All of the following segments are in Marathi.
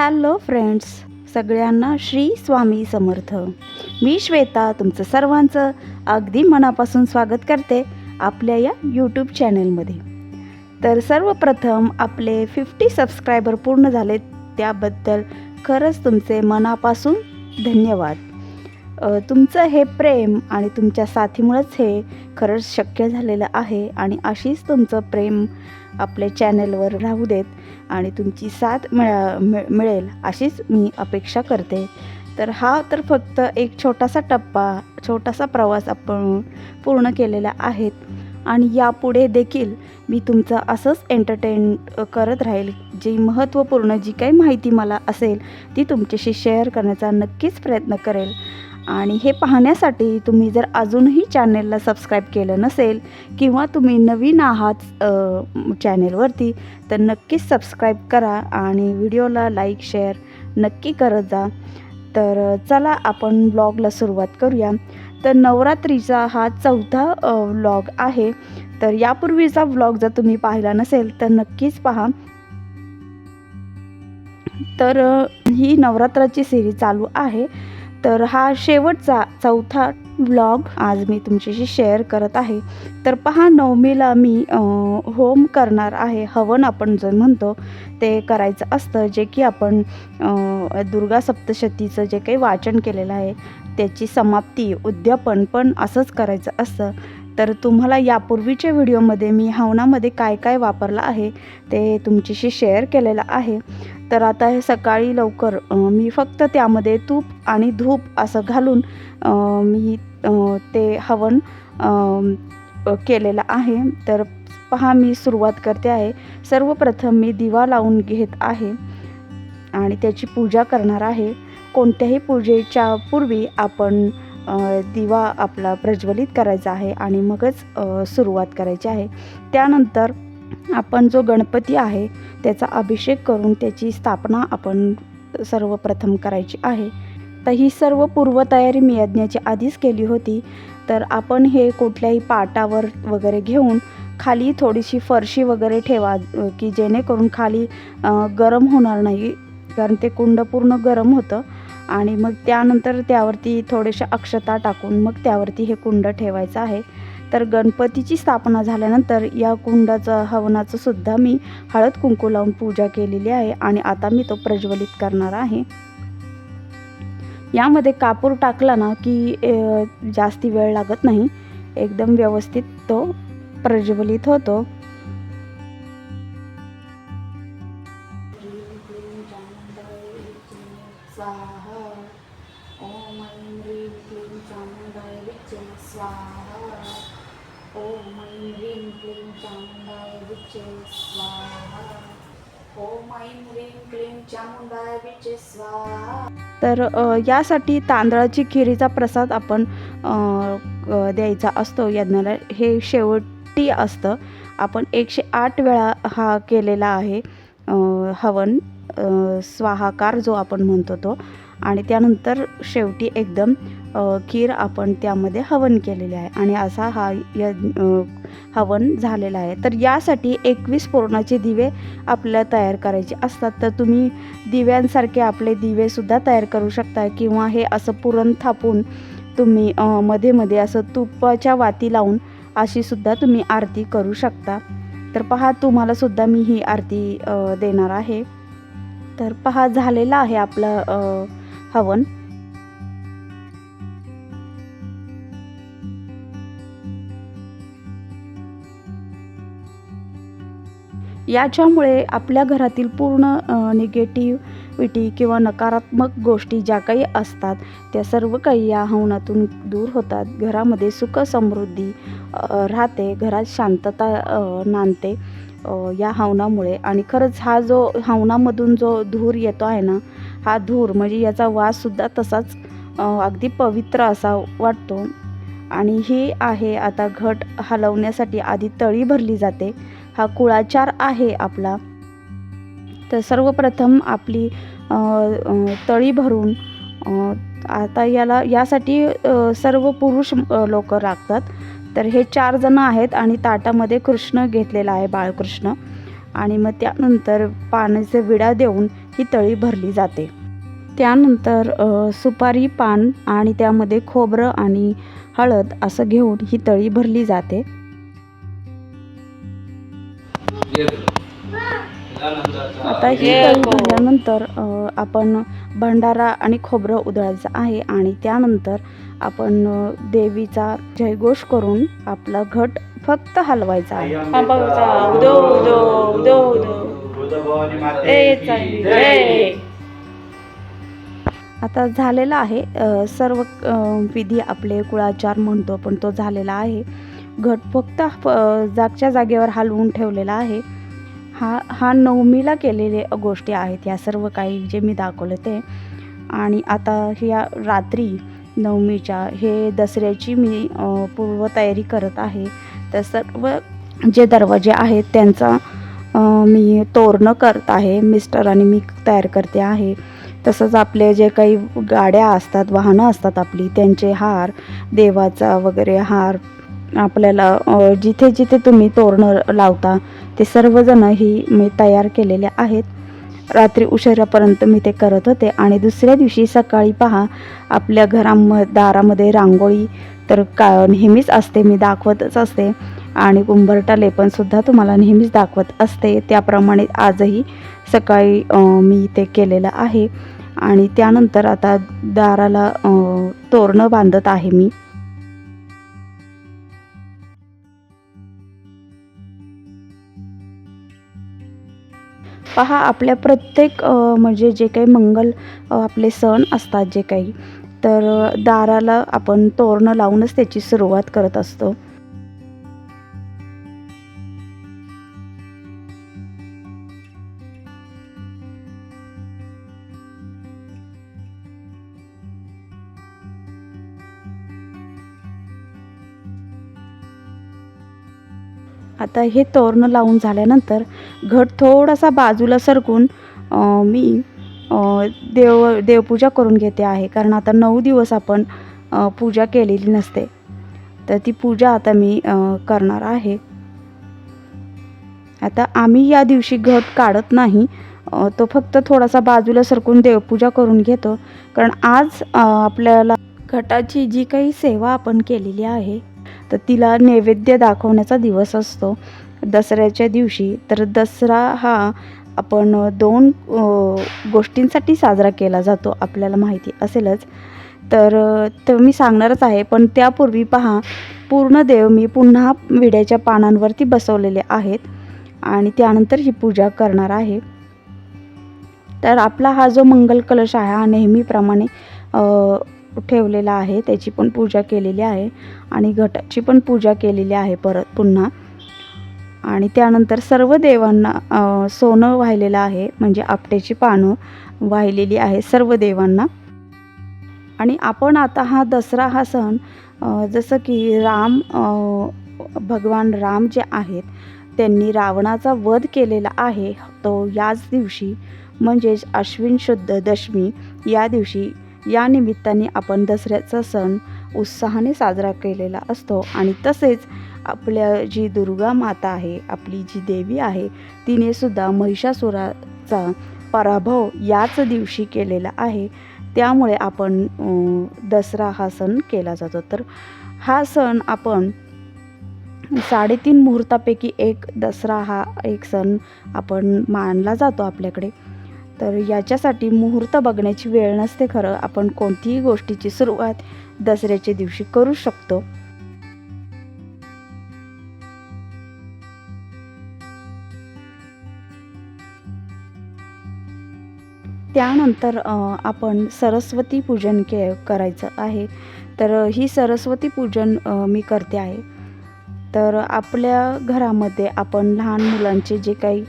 हॅलो फ्रेंड्स सगळ्यांना श्री स्वामी समर्थ. मी श्वेता तुमचं सर्वांचं अगदी मनापासून स्वागत करते आपल्या या यूट्यूब चॅनलमध्ये तर सर्वप्रथम आपले फिफ्टी सबस्क्रायबर पूर्ण झाले त्याबद्दल खरंच तुमचे मनापासून धन्यवाद. तुमचं हे प्रेम आणि तुमच्या साथीमुळंच हे खरंच शक्य झालेलं आहे आणि अशीच तुमचं प्रेम आपल्या चॅनलवर राहू देत आणि तुमची साथ मिळा मिळेल अशीच मी अपेक्षा करते. तर हा तर फक्त एक छोटासा टप्पा छोटासा प्रवास आपण पूर्ण केलेला आहेत आणि यापुढे देखील मी तुमचं असंच एंटरटेन करत राहील. जी महत्त्वपूर्ण जी काही माहिती मला असेल ती तुमच्याशी शेअर करण्याचा नक्कीच प्रयत्न करेल. आणि हे पाहण्यासाठी तुम्ही जर अजूनही चॅनेलला सबस्क्राईब केलं नसेल किंवा तुम्ही नवीन आहात चॅनेलवरती तर नक्कीच सबस्क्राईब करा आणि व्हिडिओला लाईक शेअर नक्की करत जा. तर चला आपण ब्लॉगला सुरुवात करूया. तर नवरात्रीचा हा चौथा व्लॉग आहे. तर यापूर्वीचा व्लॉग जर तुम्ही पाहिला नसेल तर नक्कीच पहा. तर ही नवरात्राची सिरीज चालू आहे. तर हा शेवटचा चौथा व्लॉग आज मी तुमच्याशी शेअर करत आहे. तर पहा नवमीला मी होम करणार आहे. हवन आपण जे म्हणतो ते करायचं असतं. जे की आपण दुर्गा सप्तशतीचं जे काही वाचन केलेलं आहे त्याची समाप्ती उद्यापन पण असंच करायचं असतं. तर तुम्हाला यापूर्वीच्या व्हिडिओमध्ये मी हवनामध्ये काय काय वापरलं आहे ते तुमच्याशी शेअर केलेलं आहे. तर आता हे सकाळी लवकर मी फक्त त्यामध्ये तूप आणि धूप असं घालून मी ते हवन केलेलं आहे. तर पहा मी सुरुवात करते आहे. सर्वप्रथम मी दिवा लावून घेत आहे आणि त्याची पूजा करणार आहे. कोणत्याही पूजेच्या पूर्वी आपण दिवा आपला प्रज्वलित करायचा आहे आणि मगच सुरुवात करायची आहे. त्यानंतर आपण जो गणपती आहे त्याचा अभिषेक करून त्याची स्थापना आपण सर्वप्रथम करायची आहे. तर ही सर्व पूर्वतयारी मी यज्ञाची आधीच केली होती. तर आपण हे कुठल्याही पाटावर वगैरे घेऊन खाली थोडीशी फरशी वगैरे ठेवा की जेणेकरून खाली गरम होणार नाही. कारण ते कुंड पूर्ण गरम होतं आणि मग त्यानंतर त्यावरती थोडेशा अक्षता टाकून मग त्यावरती हे कुंड ठेवायचं आहे. तर गणपतीची स्थापना झाल्यानंतर या कुंडाचं हवनाचं सुद्धा मी हळद कुंकू लावून पूजा केलेली आहे आणि आता मी तो प्रज्वलित करणार आहे. यामध्ये कापूर टाकला ना की जास्ती वेळ लागत नाही. एकदम व्यवस्थित तो प्रज्वलित होतो. तर यासाठी तांदळाची खिरीचा प्रसाद आपण द्यायचा असतो. यज्ञाला हे शेवटी असतं. आपण एकशे आठ वेळा हा केलेला आहे हवन स्वाहाकार जो आपण म्हणतो तो. आणि त्यानंतर शेवटी एकदम खीर आपण त्यामध्ये हवन केलेले आहे. आणि असा हा यज्ञ हवन झालेला आहे. तर यासाठी एकवीस पूर्णाचे दिवे आपल्याला तयार करायचे असतात. तर तुम्ही दिव्यांसारखे आपले दिवेसुद्धा तयार करू शकता किंवा हे असं पुरण थापून तुम्ही मध्ये मध्ये असं तुपाच्या वाती लावून अशी सुद्धा तुम्ही आरती करू शकता. तर पहा तुम्हाला सुद्धा मी ही आरती देणार आहे. तर पहा झालेलं आहे आपलं हवन. याच्यामुळे आपल्या घरातील पूर्ण निगेटिव्हिटी किंवा नकारात्मक गोष्टी ज्या काही असतात त्या सर्व काही या हवनातून दूर होतात. घरामध्ये सुख समृद्धी राहते घरात शांतता नांदते या हवनामुळे. आणि खरंच हा जो हवनामधून जो धूर येतो आहे ना हा धूर म्हणजे याचा वाससुद्धा तसाच अगदी पवित्र असा वाटतो. आणि ही आहे आता घट हलवण्यासाठी आधी तळी भरली जाते. हा कुळाचार आहे आपला. तर सर्वप्रथम आपली तळी भरून आता याला यासाठी सर्व पुरुष लोक लागतात. तर हे चार जण आहेत आणि ताटामध्ये कृष्ण घेतलेला आहे बाळकृष्ण. आणि मग त्यानंतर पाण्याचे विडा देऊन ही तळी भरली जाते. त्यानंतर सुपारी पान आणि त्यामध्ये खोबरं आणि हळद असं घेऊन ही तळी भरली जाते. आता ही तळी भरल्यानंतर आपण भंडारा आणि खोबरं उधळायचं आहे आणि त्यानंतर आपण देवीचा जयघोष करून आपला घट फक्त हलवायचा आहे. आता झालेला आहे सर्व विधी आपले कुळाचार म्हणतो पण तो झालेला आहे. घट फक्त जागच्या जागेवर हलवून ठेवलेला आहे. हा हा नवमीला केलेले गोष्टी आहेत ह्या सर्व काही जे मी दाखवले ते. आणि आता ह्या रात्री नवमीच्या हे दसऱ्याची मी पूर्वतयारी करत आहे. तर सर्व जे दरवाजे आहेत त्यांचा मी तोरणं करत आहे. मिस्टर आणि मी तयार करते आहे. तसंच आपले जे काही गाड्या असतात वाहनं असतात आपली त्यांचे हार देवाचा वगैरे हार आपल्याला जिथे जिथे तुम्ही तोरणं लावता ते सर्वजण ही मी तयार केलेले आहेत. रात्री उशिरापर्यंत मी ते करत होते. आणि दुसऱ्या दिवशी सकाळी पहा आपल्या घराम दारामध्ये रांगोळी तर का नेहमीच असते. मी दाखवतच असते. आणि कुंभारटा लेपनसुद्धा तुम्हाला नेहमीच दाखवत असते. त्याप्रमाणे आजही सकाळी मी ते केलेलं आहे. आणि त्यानंतर आता दाराला तोरणं बांधत आहे मी. पहा आपल्या प्रत्येक म्हणजे जे काही मंगल आपले सण असतात जे काही तर दाराला आपण तोरणं लावूनच त्याची सुरुवात करत असतो. आता हे तोरणं लावून झाल्यानंतर घट थोडासा बाजूला सरकून मी देव देवपूजा करून घेते आहे. कारण आता नऊ दिवस आपण पूजा केलेली नसते. तर ती पूजा आता मी करणार आहे. आता आम्ही या दिवशी घट काढत नाही. तो फक्त थोडासा बाजूला सरकून देवपूजा करून घेतो. कारण आज आपल्याला घटाची जी काही सेवा आपण केलेली आहे तर तिला नैवेद्य दाखवण्याचा दिवस असतो. दसऱ्याच्या दिवशी तर दसरा हा आपण दोन गोष्टींसाठी साजरा केला जातो आपल्याला माहिती असेलच. तर ते तर मी सांगणारच आहे पण त्यापूर्वी पहा पूर्ण देव मी पुन्हा विड्याच्या पानांवरती बसवलेले आहेत आणि त्यानंतर ही पूजा करणार आहे. तर आपला हा जो मंगल कलश आहे हा नेहमीप्रमाणे ठेवलेला आहे. त्याची पण पूजा केलेली आहे आणि घटाची पण पूजा केलेली आहे परत पुन्हा. आणि त्यानंतर सर्व देवांना सोनं वाहिलेलं आहे. म्हणजे आपट्याची पानं वाहिलेली आहे सर्व देवांना. आणि आपण आता हा दसरा हा सण जसं की राम भगवान राम जे आहेत त्यांनी रावणाचा वध केलेला आहे. तो याच दिवशी म्हणजेच अश्विन शुद्ध दशमी या दिवशी या निमित्ताने आपण दसऱ्याचा सण उत्साहाने साजरा केलेला असतो आणि तसेच आपल्या जी दुर्गा माता आहे आपली जी देवी आहे तिने सुद्धा महिषासुराचा पराभव याच दिवशी केलेला आहे. त्यामुळे आपण दसरा हा सण केला जातो. तर हा सण आपण साडेतीन मुहूर्तापैकी एक दसरा हा एक सण आपण मानला जातो आपल्याकडे. तर याच्यासाठी मुहूर्त बघण्याची वेळ नसते खरं. आपण कोणतीही गोष्टीची सुरुवात दसऱ्याच्या दिवशी करू शकतो. त्यानंतर आपण सरस्वती पूजन के करायचं आहे. तर ही सरस्वती पूजन मी करते आहे. तर आपल्या घरामध्ये आपण लहान मुलांचे जे काही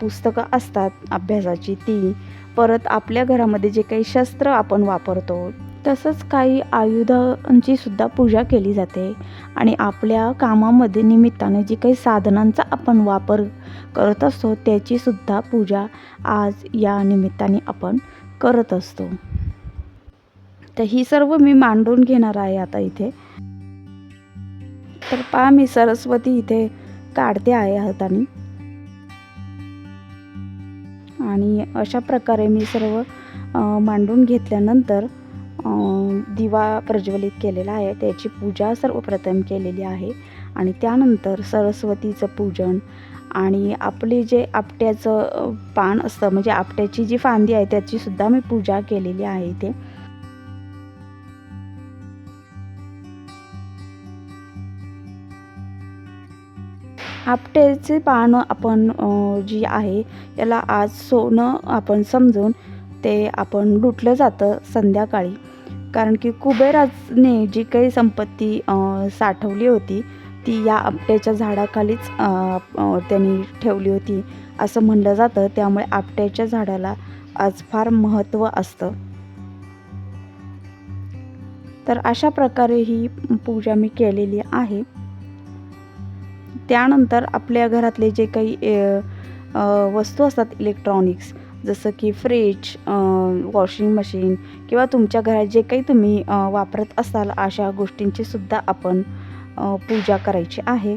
पुस्तकं असतात अभ्यासाची ती परत आपल्या घरामध्ये जे काही शस्त्र आपण वापरतो तसंच काही आयुधांची सुद्धा पूजा केली जाते. आणि आपल्या कामामध्ये निमित्ताने जी काही साधनांचा आपण वापर करत असतो त्याची सुद्धा पूजा आज या निमित्ताने आपण करत असतो. तर ही सर्व मी मांडून घेणार आहे आता इथे. तर पहा मी सरस्वती इथे काढते आहे हाताने. आणि अशा प्रकारे मी सर्व मांडून घेतल्यानंतर दिवा प्रज्वलित केलेला आहे. त्याची पूजा सर्वप्रथम केलेली आहे. आणि त्यानंतर सरस्वतीचं पूजन आणि आपले जे आपट्याचं पान असतं म्हणजे आपट्याची जी फांदी आहे त्याचीसुद्धा मी पूजा केलेली आहे इथे. आपट्याचे पानं आपण जी आहे याला आज सोनं आपण समजून ते आपण लुटलं जातं संध्याकाळी. कारण की कुबेराजने जी काही संपत्ती साठवली होती ती या आपट्याच्या झाडाखालीच त्यांनी ठेवली होती असं म्हणलं जातं. त्यामुळे आपट्याच्या झाडाला आज फार महत्त्व असतं. तर अशा प्रकारे ही पूजा मी केलेली आहे. त्यानंतर आपल्या घरातले जे काही वस्तू असतात इलेक्ट्रॉनिक्स जसं की फ्रीज वॉशिंग मशीन किंवा तुमच्या घरात जे काही तुम्ही वापरत असाल अशा गोष्टींची सुद्धा आपण पूजा करायची आहे.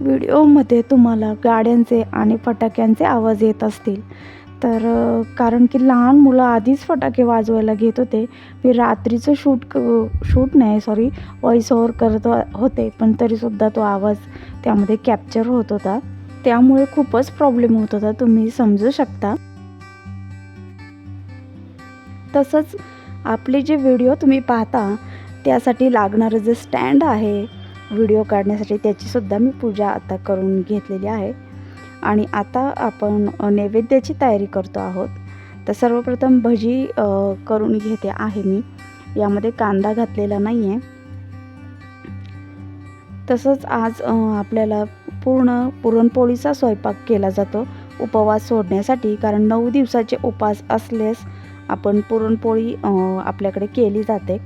व्हिडिओमध्ये तुम्हाला गाड्यांचे आणि फटाक्यांचे आवाज येत असतील. तर कारण की लहान मुलं आधीच फटाके वाजवायला घेत होते. मी रात्रीचं शूट क शूट नाही सॉरी व्हॉइस ओव्हर करत होते. पण तरीसुद्धा तो आवाज त्यामध्ये कॅप्चर होत होता. त्यामुळे खूपच प्रॉब्लेम होत होता. तुम्ही समजू शकता. तसंच आपले जे व्हिडिओ तुम्ही पाहता त्यासाठी लागणारं जे स्टँड आहे व्हिडिओ काढण्यासाठी त्याचीसुद्धा मी पूजा आता करून घेतलेली आहे. आणि आता आपण नैवेद्याची तयारी करतो आहोत. तर सर्वप्रथम भजी करून घेते आहे मी. यामध्ये कांदा घातलेला नाही आहे तसंच आज आपल्याला पूर्ण पुरणपोळीचा स्वयंपाक केला जातो उपवास सोडण्यासाठी. कारण नऊ दिवसाचे उपास असल्यास आपण पुरणपोळी आपल्याकडे केली जाते.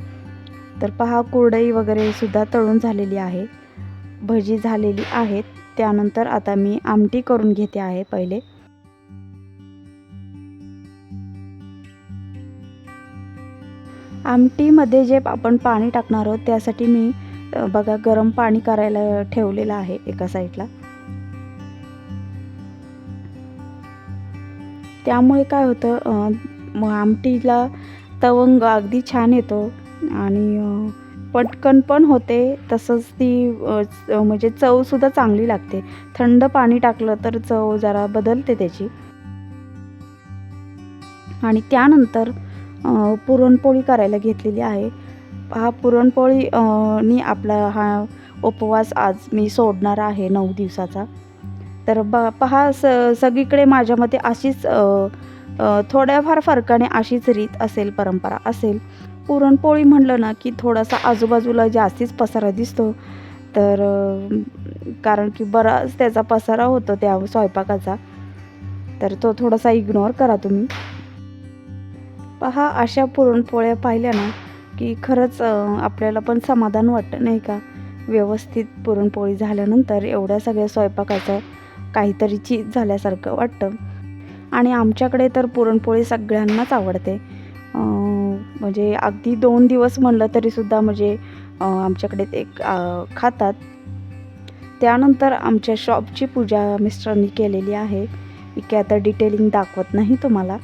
तर पहा कुरडई वगैरे सुद्धा तळून झालेली आहे. भजी झालेली आहेत. त्यानंतर आता मी आमटी करून घेते आहे पहिले. आमटीमध्ये जे आपण पाणी टाकणार आहोत त्यासाठी मी बघा गरम पाणी करायला ठेवलेलं आहे एका साईडला. त्यामुळे काय होतं आमटीला तवंग अगदी छान येतो. आणि पटकन पण होते तसंच ती च- म्हणजे चवसुद्धा चांगली लागते. थंड पाणी टाकलं तर चव जरा बदलते त्याची. आणि त्यानंतर पुरणपोळी करायला घेतलेली आहे. हा पुरणपोळी नी आपला हा उपवास आज मी सोडणार आहे नऊ दिवसाचा. तर ब पहा स सगळीकडे माझ्या मते अशीच थोड्याफार फरकाने अशीच रीत असेल परंपरा असेल. पुरणपोळी म्हणलं ना की थोडासा आजूबाजूला जास्तीच पसारा दिसतो. तर कारण की बराच त्याचा पसारा होतो त्या स्वयंपाकाचा. तर तो थोडासा इग्नोर करा तुम्ही. पहा अशा पुरणपोळ्या पाहिल्या ना की खरंच आपल्याला पण समाधान वाटतं नाही का? व्यवस्थित पुरणपोळी झाल्यानंतर एवढ्या सगळ्या स्वयंपाकाचं काहीतरी चीज झाल्यासारखं वाटतं. आणि आमच्याकडे तर पुरणपोळी सगळ्यांनाच आवडते. म्हणजे अगदी दोन दिवस म्हणलं तरीसुद्धा म्हणजे आमच्याकडे ते खातात. त्यानंतर आमच्या शॉपची पूजा मिस्टरांनी केलेली आहे. मी काय आता डिटेलिंग दाखवत नाही तुम्हाला.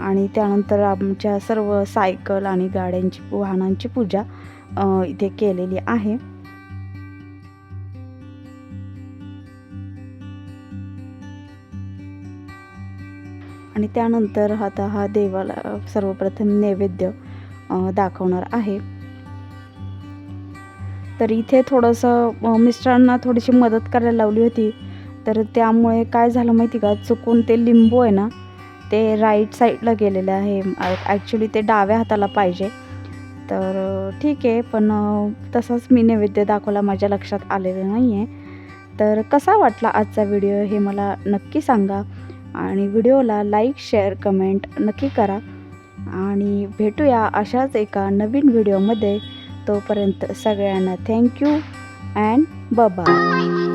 आणि त्यानंतर आमच्या सर्व सायकल आणि गाड्यांची वाहनांची पूजा इथे केलेली आहे. आणि त्यानंतर आता हा देवाला सर्वप्रथम नैवेद्य दाखवणार आहे. तर इथे थोडंसं मिस्टरांना थोडीशी मदत करायला लावली होती. तर त्यामुळे काय झालं माहिती का? चुकून ते लिंबू आहे ना ते राईट साईडला गेलेलं आहे. ॲक्च्युली ते डाव्या हाताला पाहिजे. तर ठीक आहे पण तसाच मी नैवेद्य दाखवला माझ्या लक्षात आलेलं नाही आहे तर कसा वाटला आजचा व्हिडिओ हे मला नक्की सांगा. आणि व्हिडिओला लाईक शेअर कमेंट नक्की करा. आणि भेटूया अशाच एका नवीन व्हिडिओमध्ये. तोपर्यंत सगळ्यांना थँक्यू अँड बाय